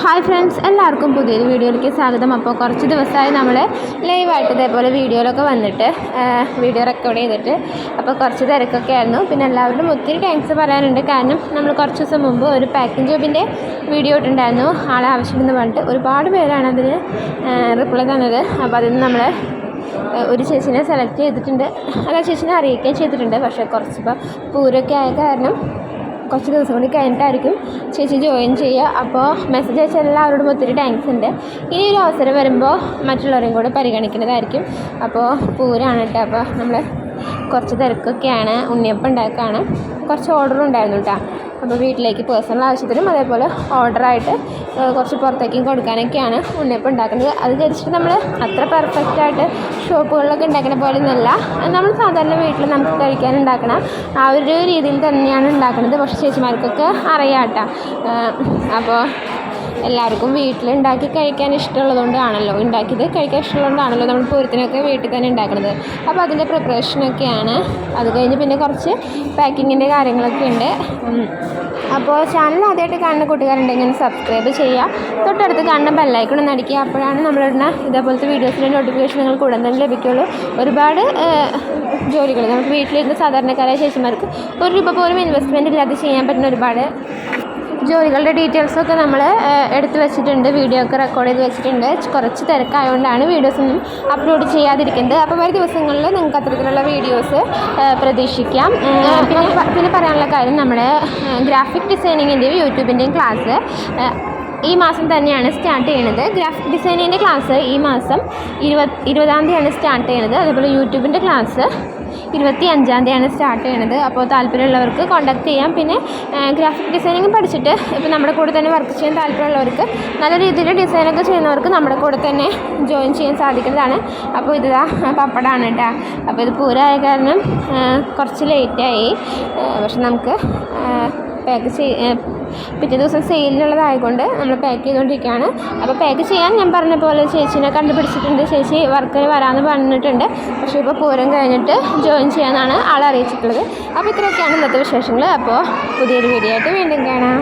Hi friends എല്ലാവർക്കും പുതിയൊരു വീഡിയോയിലേക്ക് സ്വാഗതം. അപ്പോൾ കുറച്ച് ദിവസമായി നമ്മൾ ലൈവായിട്ട് ഇതേപോലെ വീഡിയോയിലൊക്കെ വന്നിട്ട് വീഡിയോ റെക്കോർഡ് ചെയ്തിട്ട്. അപ്പോൾ കുറച്ച് തിരക്കൊക്കെ ആയിരുന്നു. പിന്നെ എല്ലാവരോടും ഒത്തിരി താങ്ക്സ് പറയാനുണ്ട്. കാരണം നമ്മൾ കുറച്ച് ദിവസം മുമ്പ് ഒരു പാക്കിംഗ് ജോബിന്റെ വീഡിയോ ഇട്ടുണ്ടായിരുന്നു ആളെ ആവശ്യമെന്ന് പറഞ്ഞിട്ട് ഒരുപാട് പേരാണ് അതിന് റിപ്ലൈ തന്നത്. അപ്പോൾ അതിന് നമ്മൾ ഒരു ചേച്ചിനെ സെലക്ട് ചെയ്തിട്ടുണ്ട്. അല്ല ചേച്ചിനെ അറിയിക്കുകയും ചെയ്തിട്ടുണ്ട്. പക്ഷേ കുറച്ചിപ്പോൾ പൂരമൊക്കെ ആയ കാരണം കുറച്ച് ദിവസം കൂടി കഴിഞ്ഞിട്ടായിരിക്കും ചേച്ചി ജോയിൻ ചെയ്യുക. അപ്പോൾ മെസ്സേജ് അയച്ച എല്ലാവരോടും ഒത്തിരി താങ്ക്സ് ഉണ്ട്. ഇനി ഒരു അവസരം വരുമ്പോൾ മറ്റുള്ളവരെയും കൂടെ പരിഗണിക്കുന്നതായിരിക്കും. അപ്പോൾ പൂരാണ് കേട്ടോ. അപ്പോൾ നമ്മൾ കുറച്ച് തിരക്കൊക്കെയാണ് ഉണ്ണിയപ്പം ഉണ്ടാക്കുകയാണ് കുറച്ച് ഓർഡർ ഉണ്ടായിരുന്നു കേട്ടോ. അപ്പോൾ വീട്ടിലേക്ക് പേഴ്സണൽ ആവശ്യത്തിനും അതേപോലെ ഓർഡറായിട്ട് കുറച്ച് പുറത്തേക്കും കൊടുക്കാനൊക്കെയാണ് ഉണ്ണിയപ്പം ഉണ്ടാക്കുന്നത്. അത് ധരിച്ചിട്ട് നമ്മൾ അത്ര പെർഫെക്റ്റ് ആയിട്ട് ഷോപ്പുകളിലൊക്കെ ഉണ്ടാക്കുന്ന പോലെ ഒന്നുമല്ല നമ്മൾ സാധാരണ വീട്ടിൽ നമുക്ക് കഴിക്കാൻ ഉണ്ടാക്കണ ആ ഒരു രീതിയിൽ തന്നെയാണ് ഉണ്ടാക്കുന്നത് പക്ഷേ ചേച്ചിമാർക്കൊക്കെ അറിയാം കേട്ടോ. അപ്പോൾ എല്ലാവർക്കും വീട്ടിൽ ഉണ്ടാക്കി കഴിക്കാൻ ഇഷ്ടമുള്ളതുകൊണ്ടാണല്ലോ. ഉണ്ടാക്കിയത് കഴിക്കാൻ ഇഷ്ടമുള്ളതുകൊണ്ടാണല്ലോ നമ്മൾ പൂരത്തിനൊക്കെ വീട്ടിൽ തന്നെ ഉണ്ടാക്കുന്നത്. അപ്പോൾ അതിന്റെ പ്രിപ്പറേഷനൊക്കെയാണ് അത് കഴിഞ്ഞ് പിന്നെ കുറച്ച് പാക്കിങ്ങിന്റെ കാര്യങ്ങളൊക്കെ ഉണ്ട്. അപ്പോൾ ചാനൽ ആദ്യമായിട്ട് കാണുന്ന കൂട്ടുകാരുണ്ടെങ്കിൽ ഒന്ന് സബ്സ്ക്രൈബ് ചെയ്യുക. തൊട്ടടുത്ത് കാണുന്ന ബെല്ലൈക്കൺ ഒന്ന് അടിക്കുക. അപ്പോഴാണ് നമ്മളിടുന്ന ഇതേപോലത്തെ വീഡിയോസിന്റെ നോട്ടിഫിക്കേഷൻ നിങ്ങൾക്ക് ഉടൻ തന്നെ ലഭിക്കുള്ളൂ ഒരുപാട് ജോലികൾ. നമുക്ക് വീട്ടിലിരുന്ന് സാധാരണക്കാരായ ചേച്ചിമാർക്ക് ഒരു രൂപ പോലും ഇൻവെസ്റ്റ്മെന്റ് ഇല്ലാതെ ചെയ്യാൻ പറ്റുന്ന ഒരുപാട് ജോലികളുടെ ഡീറ്റെയിൽസൊക്കെ നമ്മൾ എടുത്തു വെച്ചിട്ടുണ്ട്. വീഡിയോ ഒക്കെ റെക്കോർഡ് ചെയ്ത് വെച്ചിട്ടുണ്ട്. കുറച്ച് തിരക്കായതുകൊണ്ടാണ് വീഡിയോസ് ഒന്നും അപ്ലോഡ് ചെയ്യാതിരിക്കുന്നത്. അപ്പോൾ വരും ദിവസങ്ങളിൽ നിങ്ങൾക്ക് അത്തരത്തിലുള്ള വീഡിയോസ് പ്രതീക്ഷിക്കാം. പിന്നെ പിന്നെ പറയാനുള്ള കാര്യം നമ്മുടെ ഗ്രാഫിക് ഡിസൈനിങ്ങിന്റെയും യൂട്യൂബിന്റെയും ക്ലാസ് ഈ മാസം തന്നെയാണ് സ്റ്റാർട്ട് ചെയ്യുന്നത് ഗ്രാഫിക് ഡിസൈനിങ്ങിന്റെ ക്ലാസ് ഈ മാസം ഇരുപത് ഇരുപതാം തീയതിയാണ് സ്റ്റാർട്ട് ചെയ്യുന്നത് അതുപോലെ യൂട്യൂബിന്റെ ക്ലാസ് ഇരുപത്തി അഞ്ചാം തീയതിയാണ് സ്റ്റാർട്ട് ചെയ്യണത്. അപ്പോൾ താല്പര്യമുള്ളവർക്ക് കോൺടാക്ട് ചെയ്യാം. പിന്നെ ഗ്രാഫിക് ഡിസൈനിങ് പഠിച്ചിട്ട് ഇപ്പോൾ നമ്മുടെ കൂടെ തന്നെ വർക്ക് ചെയ്യാൻ താല്പര്യമുള്ളവർക്ക് നല്ല രീതിയിൽ ഡിസൈനൊക്കെ ചെയ്യുന്നവർക്ക് നമ്മുടെ കൂടെ തന്നെ ജോയിൻ ചെയ്യാൻ സാധിക്കുന്നതാണ്. അപ്പോൾ ഇതാ പപ്പടാണ് കേട്ടോ അപ്പോൾ ഇത് പൂരമായ കാരണം കുറച്ച് ലേറ്റായി പക്ഷെ നമുക്ക് പാക്ക് ചെയ് പിറ്റേ ദിവസം സെയിലിനുള്ളതായതുകൊണ്ട് നമ്മൾ പാക്ക് ചെയ്തുകൊണ്ടിരിക്കുകയാണ്. അപ്പോൾ പാക്ക് ചെയ്യാൻ ഞാൻ പറഞ്ഞ പോലെ ചേച്ചിനെ കണ്ടുപിടിച്ചിട്ടുണ്ട്. ചേച്ചി വർക്കിന് വരാമെന്ന് പറഞ്ഞിട്ടുണ്ട്. പക്ഷേ ഇപ്പോൾ പൂരം കഴിഞ്ഞിട്ട് ജോയിൻ ചെയ്യാനാണ് ആളെ അറിയിച്ചിട്ടുള്ളത്. അപ്പോൾ ഇത്രയൊക്കെയാണ് ഇന്നത്തെ വിശേഷങ്ങൾ. അപ്പോൾ പുതിയൊരു വീഡിയോ ആയിട്ട് വീണ്ടും കാണാം.